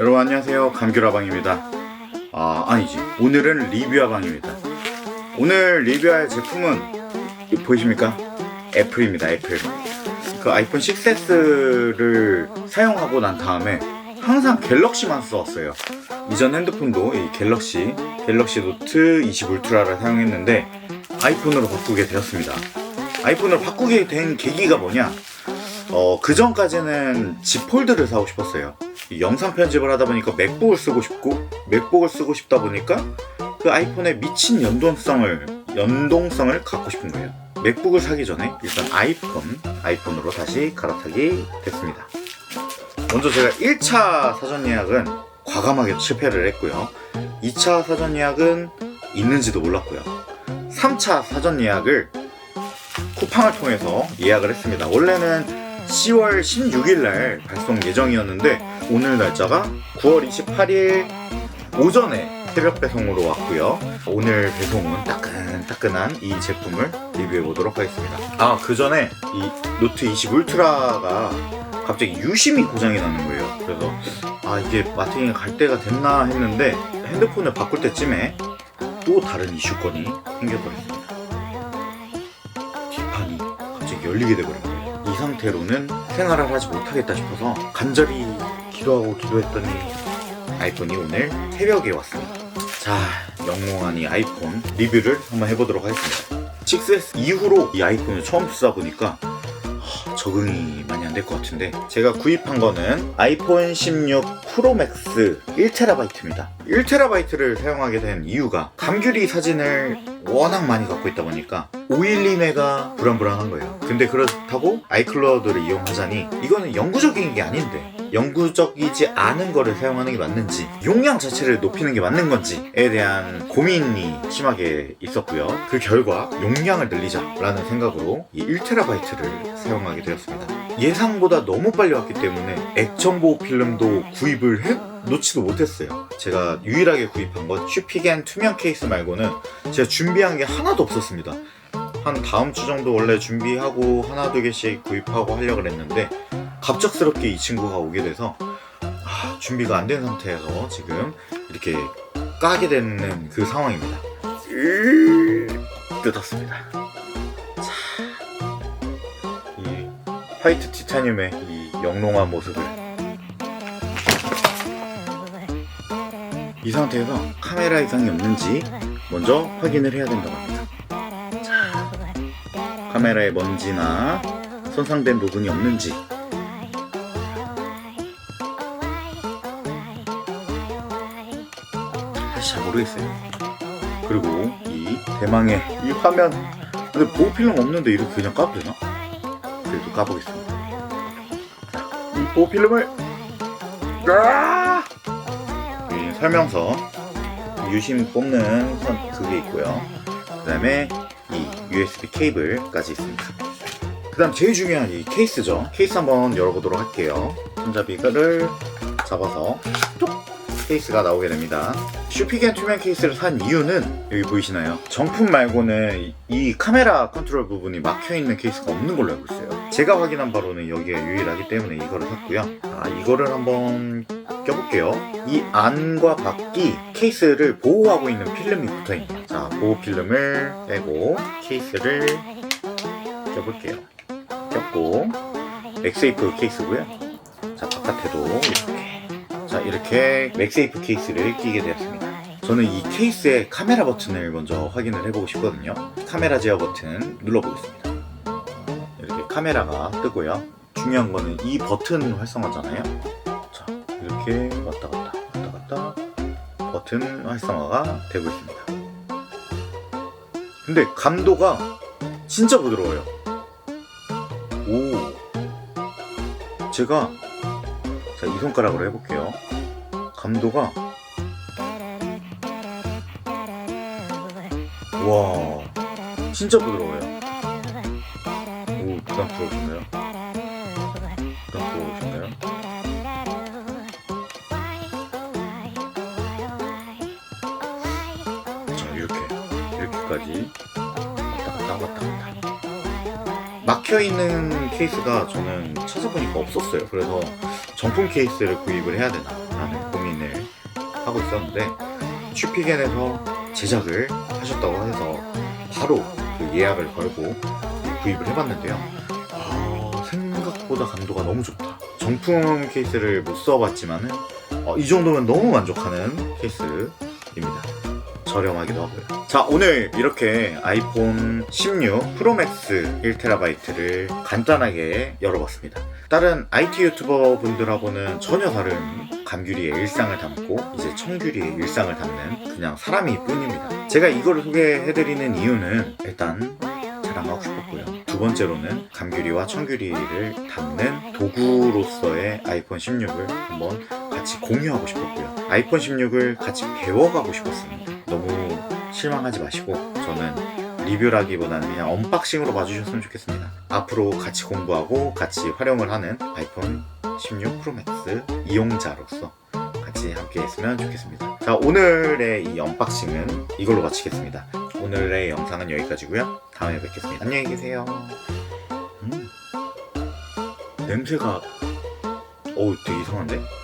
여러분 안녕하세요. 감귤아방입니다. 아 아니지. 오늘은 리뷰아방입니다. 오늘 리뷰할 제품은 보이십니까? 애플입니다 애플. 그 아이폰 6S를 사용하고 난 다음에 항상 갤럭시만 써왔어요. 이전 핸드폰도 이 갤럭시 갤럭시 노트 20 울트라를 사용했는데 아이폰으로 바꾸게 되었습니다. 아이폰으로 바꾸게 된 계기가 뭐냐 어, 그 전까지는 G 폴드를 사고 싶었어요. 이 영상 편집을 하다 보니까 맥북을 쓰고 싶고, 맥북을 쓰고 싶다 보니까 그 아이폰에 미친 연동성을, 연동성을 갖고 싶은 거예요. 맥북을 사기 전에 일단 아이폰, 아이폰으로 다시 갈아타기 됐습니다. 먼저 제가 1차 사전 예약은 과감하게 실패를 했고요. 2차 사전 예약은 있는지도 몰랐고요. 3차 사전 예약을 쿠팡을 통해서 예약을 했습니다. 원래는 10월 16일 날 발송 예정이었는데 오늘 날짜가 9월 28일 오전에 새벽 배송으로 왔고요. 오늘 배송은 따끈따끈한 이 제품을 리뷰해 보도록 하겠습니다. 아, 그 전에 이 노트 20 울트라가 갑자기 유심히 고장이 나는 거예요. 그래서 아, 이게 마트에 갈 때가 됐나 했는데 핸드폰을 바꿀 때쯤에 또 다른 이슈건이 생겨버렸습니다. 뒷판이 갑자기 열리게 돼버린 거예요. 이 상태로는 생활을 하지 못하겠다 싶어서 간절히 기도하고 기도했더니 아이폰이 오늘 새벽에 왔습니다. 자, 영롱한 이 아이폰 리뷰를 한번 해보도록 하겠습니다. 6S 이후로 이 아이폰을 처음 쓰다 보니까 하, 적응이 많이 안 될 것 같은데 제가 구입한 거는 아이폰 16 프로맥스 1TB입니다. 1TB를 사용하게 된 이유가 감귤이 사진을 워낙 많이 갖고 있다 보니까 512메가 불안불안한 거예요. 근데 그렇다고 아이클라우드를 이용하자니 이거는 영구적인 게 아닌데 영구적이지 않은 거를 사용하는 게 맞는지 용량 자체를 높이는 게 맞는 건지에 대한 고민이 심하게 있었고요. 그 결과 용량을 늘리자라는 생각으로 이 1TB를 사용하게 되었습니다. 예상보다 너무 빨리 왔기 때문에 액정보호 필름도 구입을 해 놓지도 못했어요. 제가 유일하게 구입한 건 슈피겐 투명 케이스 말고는 제가 준비한 게 하나도 없었습니다. 한 다음 주 정도 원래 준비하고 하나 두 개씩 구입하고 하려고 했는데 갑작스럽게 이 친구가 오게 돼서 아, 준비가 안 된 상태에서 지금 이렇게 까게 되는 그 상황입니다. 으, 뜯었습니다. 자, 이 화이트 티타늄의 이 영롱한 모습을 이 상태에서 카메라 이상이 없는지 먼저 확인을 해야 된다고 합니다. 자, 카메라에 먼지나 손상된 부분이 없는지 사실 잘 모르겠어요. 그리고 이 대망의 이 화면 근데 보호 필름 없는데 이렇게 그냥 까도 되나? 그래도 까보겠습니다. 자, 이 보호 필름을 아! 설명서 유심 뽑는 선 그게 있고요. 그 다음에 이 USB 케이블까지 있습니다. 그 다음 제일 중요한 이 케이스죠. 케이스 한번 열어보도록 할게요. 손잡이를 잡아서 뚝 케이스가 나오게 됩니다. 슈피겐 투명 케이스를 산 이유는 여기 보이시나요? 정품 말고는 이- 이 카메라 컨트롤 부분이 막혀 있는 케이스가 없는 걸로 알고 있어요. 제가 확인한 바로는 여기가 유일하기 때문에 이거를 샀고요. 아 이거를 한번 껴볼게요. 이 안과 밖이 케이스를 보호하고 있는 필름이 붙어 있네요. 자 보호 필름을 빼고 케이스를 껴볼게요. 꼈고 맥세이프 케이스고요. 자 바깥에도 이렇게 자 이렇게 맥세이프 케이스를 끼게 되었습니다. 저는 이 케이스의 카메라 버튼을 먼저 확인을 해보고 싶거든요. 카메라 제어 버튼 눌러보겠습니다. 이렇게 카메라가 뜨고요. 중요한 거는 이 버튼 활성화잖아요. 자 이렇게 왔다 갔다 왔다 갔다 버튼 활성화가 되고 있습니다. 근데 감도가 진짜 부드러워요. 오 제가 자, 이 손가락으로 해볼게요. 감도가 와 진짜 부드러워요. 오? 부담스러우신가요? 이렇게 이렇게까지 왔다 갔다 왔다 갔다 막혀 있는 케이스가 저는 찾아보니까 없었어요. 그래서 정품 케이스를 구입을 해야 되나 라는 하고 있었는데 슈피겐에서 제작을 하셨다고 해서 바로 그 예약을 걸고 구입을 해봤는데요. 아, 생각보다 감도가 너무 좋다. 정품 케이스를 못 써봤지만은 어, 이 정도면 너무 만족하는 케이스입니다. 저렴하기도 하고요. 자, 오늘 이렇게 아이폰 16 프로맥스 1TB를 간단하게 열어봤습니다. 다른 IT 유튜버 분들하고는 전혀 다른 감귤이의 일상을 담고 이제 청귤이의 일상을 담는 그냥 사람이 뿐입니다. 제가 이거를 소개해드리는 이유는 일단 자랑하고 싶었고요. 두 번째로는 감귤이와 청귤이를 담는 도구로서의 아이폰 16을 한번 같이 공유하고 싶었고요. 아이폰 16을 같이 배워가고 싶었습니다. 실망하지 마시고 저는 리뷰라기보다는 그냥 언박싱으로 봐주셨으면 좋겠습니다. 앞으로 같이 공부하고 같이 활용을 하는 아이폰 16 프로맥스 이용자로서 같이 함께 했으면 좋겠습니다. 자, 오늘의 이 언박싱은 이걸로 마치겠습니다. 오늘의 영상은 여기까지고요. 다음에 뵙겠습니다. 안녕히 계세요. 음. 냄새가 어우 되게 이상한데?